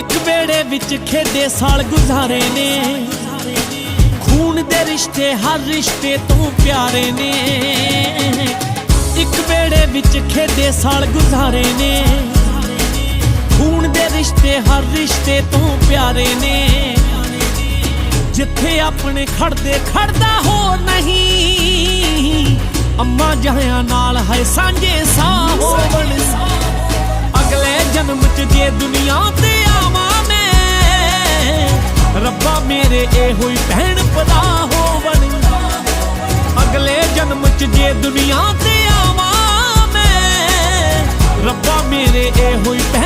ਇੱਕ ਵੇੜੇ ਵਿੱਚ ਖੇਡੇ ਸਾਲ ਗੁਜ਼ਾਰੇ ਨੇ। ਖੂਨ ਦੇ ਰਿਸ਼ਤੇ, ਹਰ ਰਿਸ਼ਤੇ ਤੋਂ ਪਿਆਰੇ ਨੇ। ਇੱਕ ਵੇੜੇ ਵਿੱਚ ਖੇਡੇ ਸਾਲ ਗੁਜ਼ਾਰੇ ਨੇ। ਖੂਨ ਦੇ ਰਿਸ਼ਤੇ, ਹਰ ਰਿਸ਼ਤੇ ਤੋਂ ਪਿਆਰੇ ਨੇ। ਜਿੱਥੇ ਆਪਣੇ ਖੜਦੇ, ਖੜਦਾ ਹੋ ਨਹੀਂ। ਅੰਮਾ ਜਹਾਂ ਨਾਲ ਹੈ ਸਾਂਝੇ ਸਾਹ। ਹੋਵਣ ਅਗਲੇ ਜਨਮ ਚ ਜੇ ਦੁਨੀਆ ਤੇ ਰੱਬਾ ਇਹੋ ਹੀ ਭੈਣ ਭਰਾ ਹੋਵਣ। ਅਗਲੇ ਜਨਮ ਚ ਜੇ ਦੁਨੀਆ ਤੇ ਆਵਾਂ ਮੈਂ, ਰੱਬਾ ਮੇਰੇ ਇਹੋ ਹੀ ਭੈਣ